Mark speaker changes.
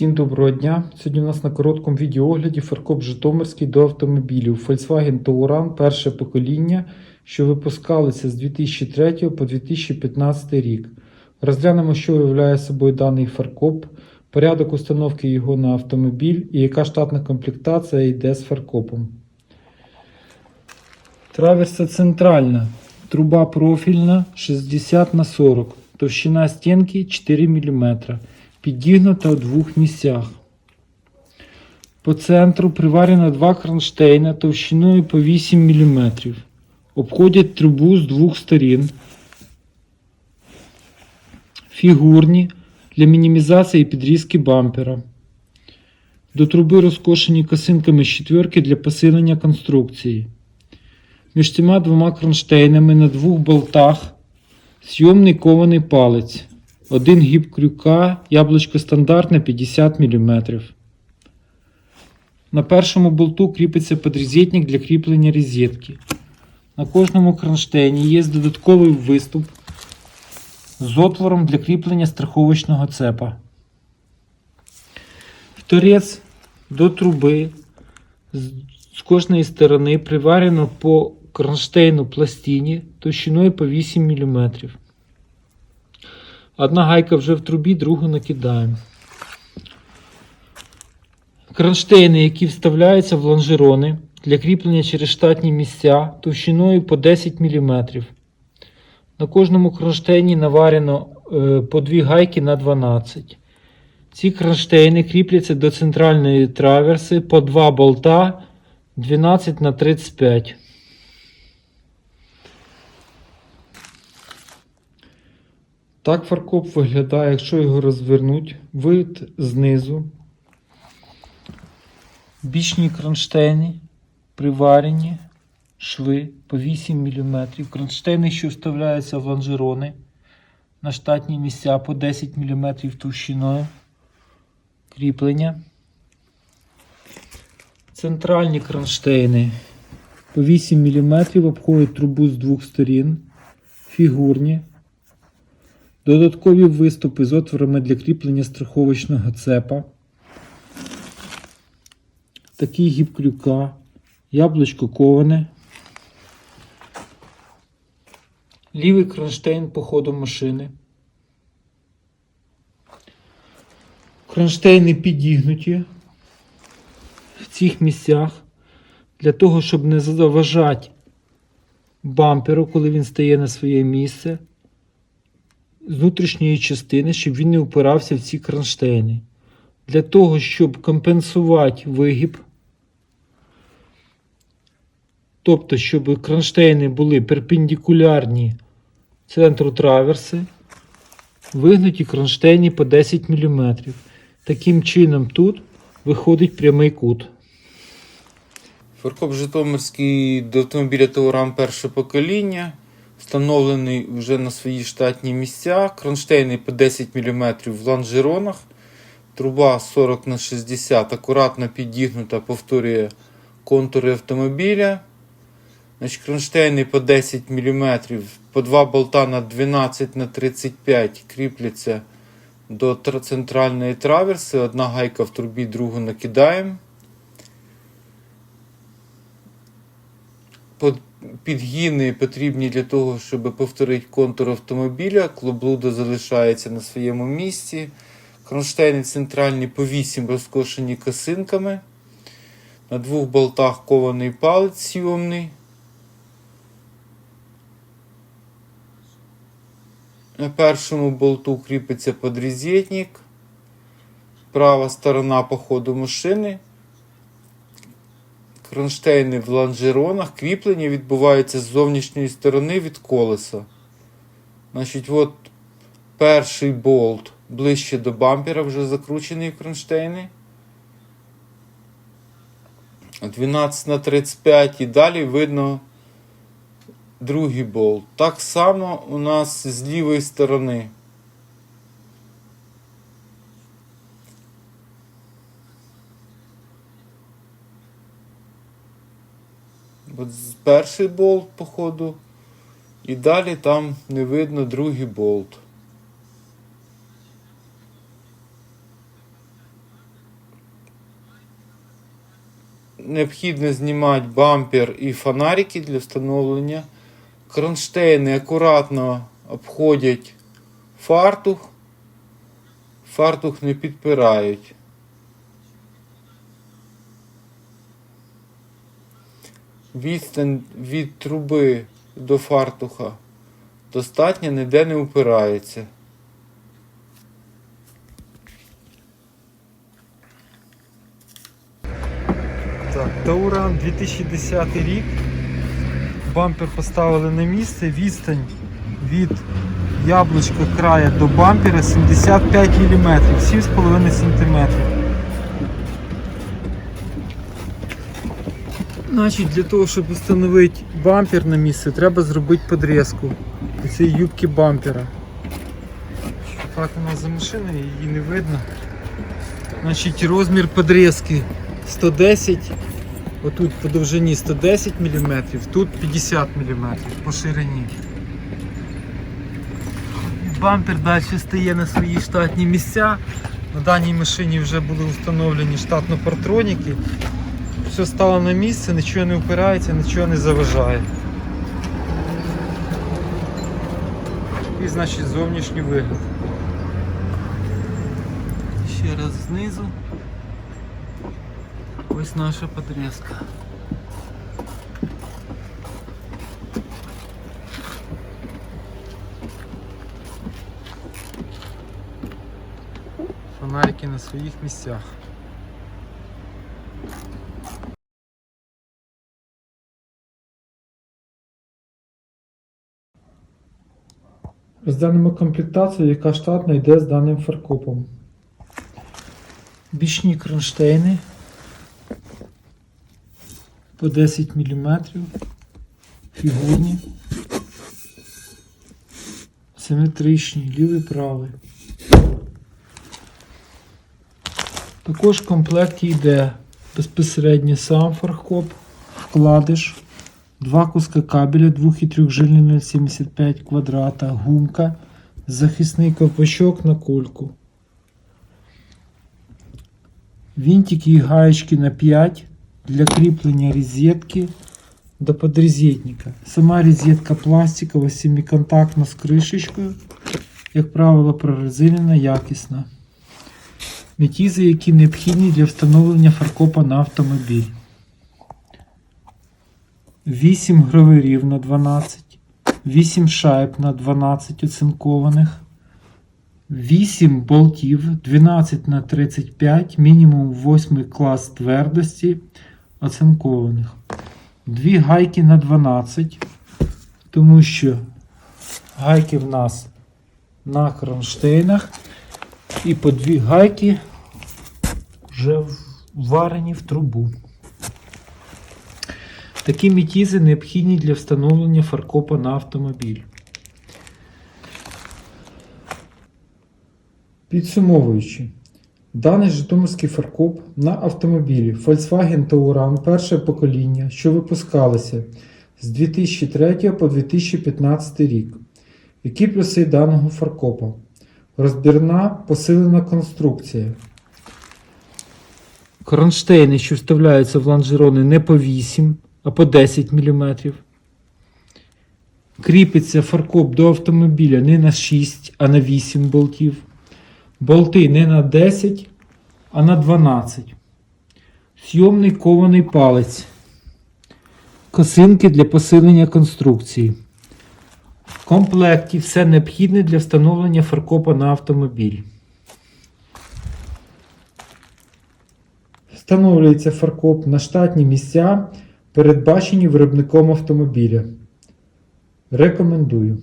Speaker 1: Всім доброго дня! Сьогодні у нас на короткому відеоогляді фаркоп Житомирський до автомобілів Volkswagen Touran перше покоління, що випускалися з 2003 по 2015 рік. Розглянемо, що уявляє собою даний фаркоп, порядок установки його на автомобіль і яка штатна комплектація йде з фаркопом. Траверса центральна, труба профільна 60 на 40, товщина стінки 4 мм підігнута у двох місцях. По центру приварено два кронштейна товщиною по 8 мм. Обходять трубу з двох сторін. Фігурні для мінімізації підрізки бампера. До труби розкошені косинками з четверки для посилення конструкції. Між цими двома кронштейнами на двох болтах зйомний кований палець. Один гіб крюка, яблучко стандартне 50 мм. На першому болту кріпиться подрізетник для кріплення розетки. На кожному кронштейні є додатковий виступ з отвором для кріплення страховочного цепа. В торець до труби з кожної сторони приварено по кронштейну пластині товщиною по 8 мм. Одна гайка вже в трубі, другу накидаємо. Кронштейни, які вставляються в лонжерони для кріплення через штатні місця товщиною по 10 мм. На кожному кронштейні наварено е, по 2 гайки на 12. Ці кронштейни кріпляться до центральної траверси по 2 болта 12 на 35. Так фаркоп виглядає, якщо його розвернуть, вид знизу. Бічні кронштейни приварені, шви по 8 мм. Кронштейни, що вставляються в лонжерони на штатні місця по 10 мм товщиною. Кріплення. Центральні кронштейни по 8 мм обходять трубу з двох сторін. Фігурні. Додаткові виступи з отворами для кріплення страховочного цепа. Такий гіб крюка, яблучко коване. Лівий кронштейн по ходу машини. Кронштейни підігнуті в цих місцях для того, щоб не заважати бамперу, коли він стає на своє місце з внутрішньої частини, щоб він не упирався в ці кронштейни. Для того, щоб компенсувати вигиб, тобто, щоб кронштейни були перпендикулярні центру траверси, вигнуті кронштейни по 10 мм. Таким чином тут виходить прямий кут.
Speaker 2: Фаркоп Житомирський до автомобіля Таурам перше покоління. Встановлений вже на свої штатні місця. Кронштейни по 10 мм в лонжеронах. Труба 40 на 60 акуратно підігнута, повторює контури автомобіля. Значить, Кронштейни по 10 мм, по 2 болта на 12 на 35 кріпляться до центральної траверси. Одна гайка в трубі, другу накидаємо. Підгіни потрібні для того, щоб повторити контур автомобіля. Клоблуда залишається на своєму місці. Кронштейни центральні по 8 розкошені косинками. На двох болтах кований палець сйомний. На першому болту кріпиться подрізетник. Права сторона по ходу машини. Кронштейни в лонжеронах. Кріплення відбувається з зовнішньої сторони від колеса. Значить, от перший болт ближче до бампера вже закручений в кронштейни. 12 на 35 і далі видно другий болт. Так само у нас з лівої сторони. перший болт, походу. І далі там не видно другий болт. Необхідно знімати бампер і фонарики для встановлення. Кронштейни акуратно обходять фартух, фартух не підпирають. Відстань від труби до фартуха достатня, ніде не упирається.
Speaker 1: Так, Тауран 2010 рік. Бампер поставили на місце. Відстань від яблучка края до бампера 75 мм, 7,5 см. Значить, для того, щоб встановити бампер на місце, треба зробити подрізку цієї юбки бампера. Так у нас за машиною, її не видно. Значить, розмір подрізки 110, отут по довжині 110 мм, тут 50 мм по ширині. Бампер далі стає на свої штатні місця. На даній машині вже були встановлені штатно-партроніки. Все стало на місце, нічого не впирається, нічого не заважає. І значить зовнішній вигляд. Ще раз знизу. Ось наша подрізка. Фонарики на своїх місцях. Розглянемо комплектацію, яка штатно йде з даним фаркопом. Бічні кронштейни по 10 мм, фігурні, симетричні, лівий правий. Також в комплекті йде безпосередньо сам фаркоп, вкладиш, два куска кабеля 2 і 3 жильні 0,75 квадрата, гумка, захисний ковпачок на кульку. Винтики і гаєчки на 5 для кріплення розетки до подрозетника. Сама розетка пластикова, семиконтактна з кришечкою. Як правило, прорезинена, якісна. Метізи, які необхідні для встановлення фаркопа на автомобіль. 8 гравирів на 12, 8 шайб на 12 оцинкованих, 8 болтів 12 на 35, мінімум 8 клас твердості оцинкованих. 2 гайки на 12, тому що гайки в нас на кронштейнах і по 2 гайки вже вварені в трубу. Такі мітізи необхідні для встановлення фаркопа на автомобіль. Підсумовуючи, даний житомирський фаркоп на автомобілі Volkswagen Touran перше покоління, що випускалися з 2003 по 2015 рік. Які плюси даного фаркопа? Розбірна посилена конструкція. Кронштейни, що вставляються в лонжерони не по 8, а по 10 мм. Кріпиться фаркоп до автомобіля не на 6, а на 8 болтів. Болти не на 10, а на 12. Сйомний кований палець. Косинки для посилення конструкції. В комплекті все необхідне для встановлення фаркопа на автомобіль. Встановлюється фаркоп на штатні місця, передбачені виробником автомобіля. Рекомендую.